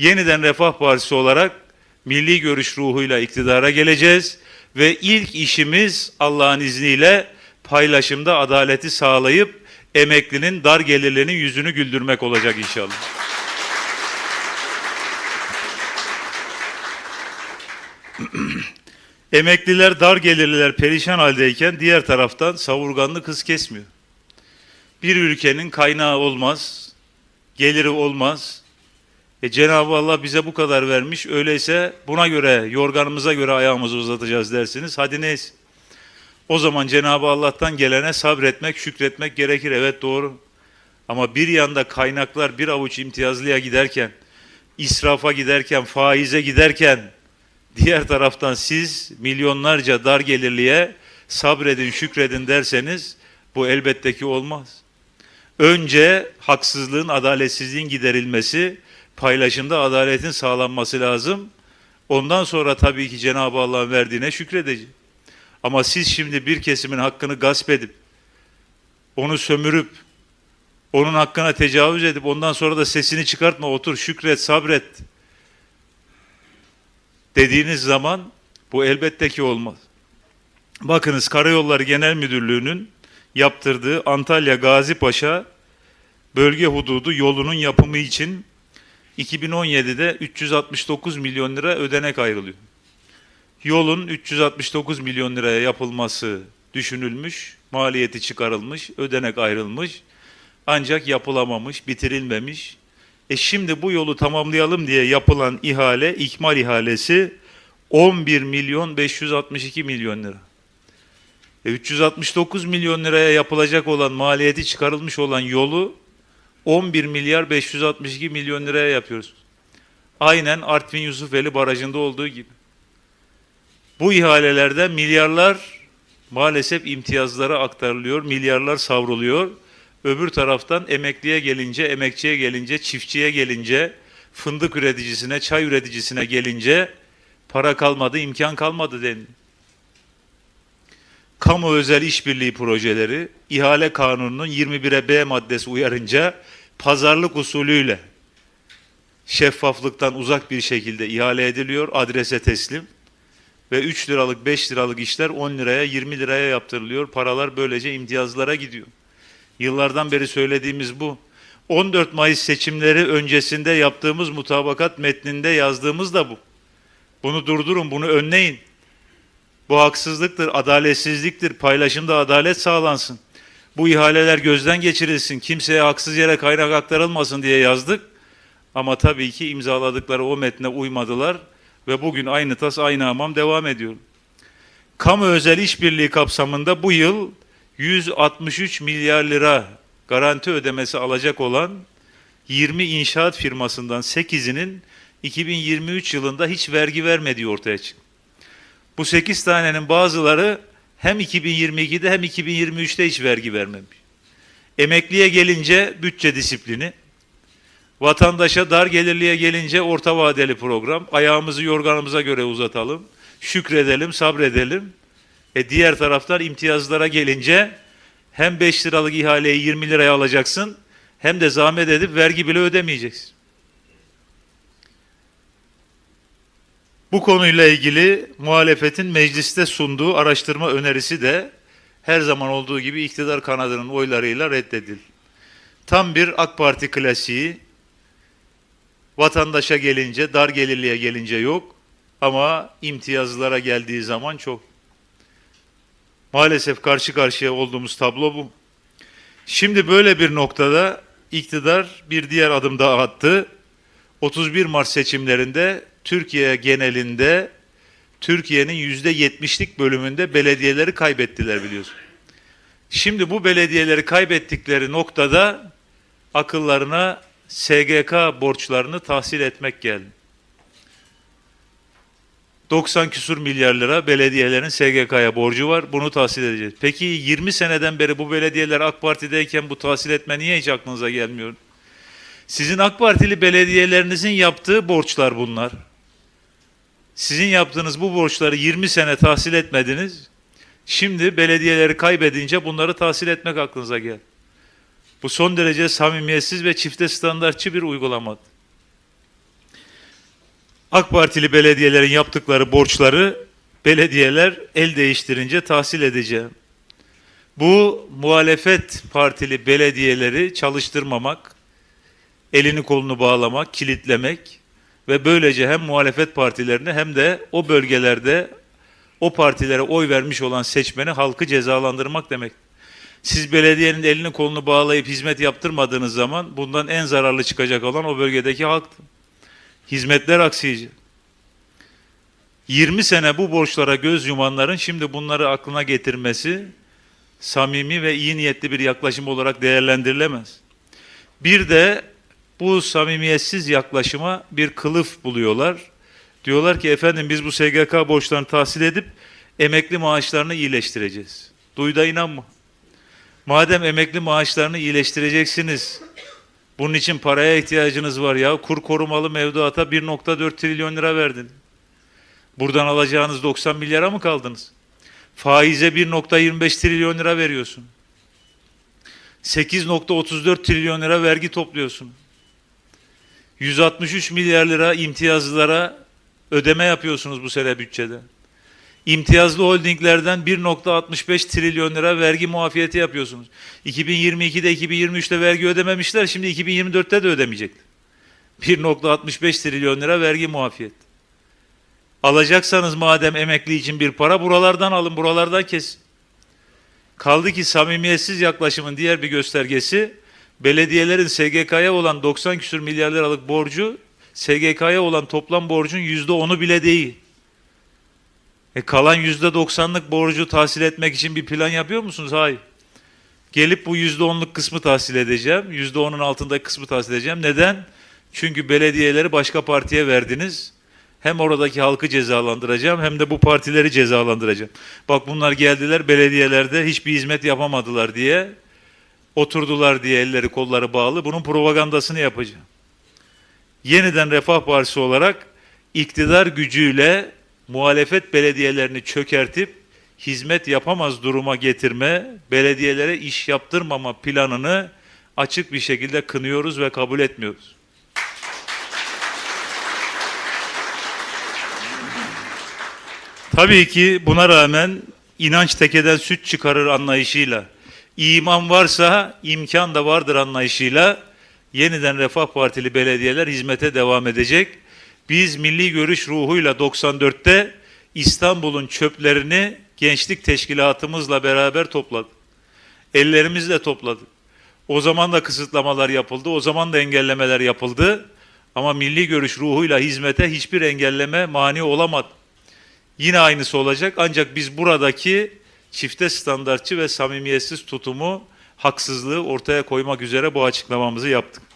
yeniden Refah Partisi olarak milli görüş ruhuyla iktidara geleceğiz ve ilk işimiz Allah'ın izniyle paylaşımda adaleti sağlayıp emeklinin, dar gelirlinin yüzünü güldürmek olacak inşallah. Emekliler, dar gelirliler perişan haldeyken diğer taraftan savurganlık hız kesmiyor. Bir ülkenin kaynağı olmaz, geliri olmaz. E Cenab-ı Allah bize bu kadar vermiş. Öyleyse buna göre, yorganımıza göre ayağımızı uzatacağız dersiniz. Hadi neyse. O zaman Cenab-ı Allah'tan gelene sabretmek, şükretmek gerekir. Evet doğru. Ama bir yanda kaynaklar bir avuç imtiyazlıya giderken, israfa giderken, faize giderken, diğer taraftan siz milyonlarca dar gelirliye sabredin, şükredin derseniz bu elbette ki olmaz. Önce haksızlığın, adaletsizliğin giderilmesi, paylaşımda adaletin sağlanması lazım. Ondan sonra tabii ki Cenab-ı Allah'ın verdiğine şükredecek. Ama siz şimdi bir kesimin hakkını gasp edip, onu sömürüp, onun hakkına tecavüz edip ondan sonra da sesini çıkartma, otur, şükret, sabret dediğiniz zaman bu elbette ki olmaz. Bakınız Karayolları Genel Müdürlüğü'nün yaptırdığı Antalya Gazi Paşa bölge hududu yolunun yapımı için 2017'de 369 milyon lira ödenek ayrılıyor. Yolun 369 milyon liraya yapılması düşünülmüş, maliyeti çıkarılmış, ödenek ayrılmış. Ancak yapılamamış, bitirilmemiş. E şimdi bu yolu tamamlayalım diye yapılan ihale, ikmal ihalesi 11 milyon 562 milyon lira. E 369 milyon liraya yapılacak olan maliyeti çıkarılmış olan yolu 11 milyar 562 milyon liraya yapıyoruz. Aynen Artvin Yusufeli Barajı'nda olduğu gibi. Bu ihalelerde milyarlar maalesef imtiyazlara aktarılıyor, milyarlar savruluyor. Öbür taraftan emekliye gelince, emekçiye gelince, çiftçiye gelince, fındık üreticisine, çay üreticisine gelince para kalmadı, imkan kalmadı deniliyor. Kamu özel işbirliği projeleri ihale kanununun 21'e B maddesi uyarınca pazarlık usulüyle şeffaflıktan uzak bir şekilde ihale ediliyor, adrese teslim ve 3 liralık 5 liralık işler 10 liraya 20 liraya yaptırılıyor. Paralar böylece imtiyazlara gidiyor. Yıllardan beri söylediğimiz bu. 14 Mayıs seçimleri öncesinde yaptığımız mutabakat metninde yazdığımız da bu. Bunu durdurun, bunu önleyin. Bu haksızlıktır, adaletsizliktir. Paylaşımda adalet sağlansın. Bu ihaleler gözden geçirilsin. Kimseye haksız yere kaynak aktarılmasın diye yazdık. Ama tabii ki imzaladıkları o metne uymadılar ve bugün aynı tas aynı hamam devam ediyor. Kamu özel işbirliği kapsamında bu yıl 163 milyar lira garanti ödemesi alacak olan 20 inşaat firmasından 8'inin 2023 yılında hiç vergi vermediği ortaya çıktı. Bu 8 tanenin bazıları hem 2022'de hem 2023'te hiç vergi vermemiş. Emekliye gelince bütçe disiplini, vatandaşa dar gelirliye gelince orta vadeli program, ayağımızı yorganımıza göre uzatalım, şükredelim, sabredelim. E diğer taraftan imtiyazlara gelince hem 5 liralık ihaleyi 20 liraya alacaksın hem de zahmet edip vergi bile ödemeyeceksin. Bu konuyla ilgili muhalefetin mecliste sunduğu araştırma önerisi de her zaman olduğu gibi iktidar kanadının oylarıyla reddedildi. Tam bir AK Parti klasiği vatandaşa gelince, dar gelirliye gelince yok ama imtiyazlara geldiği zaman çok. Maalesef karşı karşıya olduğumuz tablo bu. Şimdi böyle bir noktada iktidar bir diğer adım daha attı. 31 Mart seçimlerinde Türkiye genelinde Türkiye'nin yüzde yetmişlik bölümünde belediyeleri kaybettiler biliyorsun. Şimdi bu belediyeleri kaybettikleri noktada akıllarına SGK borçlarını tahsil etmek geldi. 90 küsur milyar lira belediyelerin SGK'ya borcu var. Bunu tahsil edeceğiz. Peki 20 seneden beri bu belediyeler AK Parti'deyken bu tahsil etme niye hiç aklınıza gelmiyor? Sizin AK Partili belediyelerinizin yaptığı borçlar bunlar. Sizin yaptığınız bu borçları 20 sene tahsil etmediniz. Şimdi belediyeleri kaybedince bunları tahsil etmek aklınıza gel. Bu son derece samimiyetsiz ve çifte standartçı bir uygulamadır. AK Partili belediyelerin yaptıkları borçları belediyeler el değiştirince tahsil edeceğim. Bu muhalefet partili belediyeleri çalıştırmamak, elini kolunu bağlamak, kilitlemek ve böylece hem muhalefet partilerini hem de o bölgelerde o partilere oy vermiş olan seçmeni halkı cezalandırmak demek. Siz belediyenin elini kolunu bağlayıp hizmet yaptırmadığınız zaman bundan en zararlı çıkacak olan o bölgedeki halktı. Hizmetler aksayacak. 20 sene bu borçlara göz yumanların şimdi bunları aklına getirmesi samimi ve iyi niyetli bir yaklaşım olarak değerlendirilemez. Bir de bu samimiyetsiz yaklaşıma bir kılıf buluyorlar. Diyorlar ki efendim biz bu SGK borçlarını tahsil edip emekli maaşlarını iyileştireceğiz. Duy da inanma. Madem emekli maaşlarını iyileştireceksiniz, bunun için paraya ihtiyacınız var ya. Kur korumalı mevduata 1.4 trilyon lira verdin. Buradan alacağınız 90 milyara mı kaldınız? Faize 1.25 trilyon lira veriyorsun. 8.34 trilyon lira vergi topluyorsun. 163 milyar lira imtiyazlılara ödeme yapıyorsunuz bu sene bütçede. İmtiyazlı holdinglerden 1.65 trilyon lira vergi muafiyeti yapıyorsunuz. 2022'de 2023'te vergi ödememişler, şimdi 2024'te de ödemeyecekler. 1.65 trilyon lira vergi muafiyet. Alacaksanız madem emekli için bir para buralardan alın, buralardan kesin. Kaldı ki samimiyetsiz yaklaşımın diğer bir göstergesi belediyelerin SGK'ya olan 90 küsür milyar liralık borcu SGK'ya olan toplam borcun yüzde onu bile değil. E kalan yüzde 90'lık borcu tahsil etmek için bir plan yapıyor musunuz? Hayır. Gelip bu yüzde onluk kısmı tahsil edeceğim. Yüzde onun altındaki kısmı tahsil edeceğim. Neden? Çünkü belediyeleri başka partiye verdiniz. Hem oradaki halkı cezalandıracağım hem de bu partileri cezalandıracağım. Bak bunlar geldiler belediyelerde hiçbir hizmet yapamadılar diye oturdular diye elleri kolları bağlı bunun propagandasını yapacağım. Yeniden Refah Partisi olarak iktidar gücüyle muhalefet belediyelerini çökertip hizmet yapamaz duruma getirme, belediyelere iş yaptırmama planını açık bir şekilde kınıyoruz ve kabul etmiyoruz. Tabii ki buna rağmen inanç tekeden süt çıkarır anlayışıyla, iman varsa imkan da vardır anlayışıyla yeniden Refah Partili belediyeler hizmete devam edecek. Biz milli görüş ruhuyla 94'te İstanbul'un çöplerini gençlik teşkilatımızla beraber topladık. Ellerimizle topladık. O zaman da kısıtlamalar yapıldı, o zaman da engellemeler yapıldı. Ama milli görüş ruhuyla hizmete hiçbir engelleme mani olamadı. Yine aynısı olacak ancak biz buradaki çifte standartçı ve samimiyetsiz tutumu, haksızlığı ortaya koymak üzere bu açıklamamızı yaptık.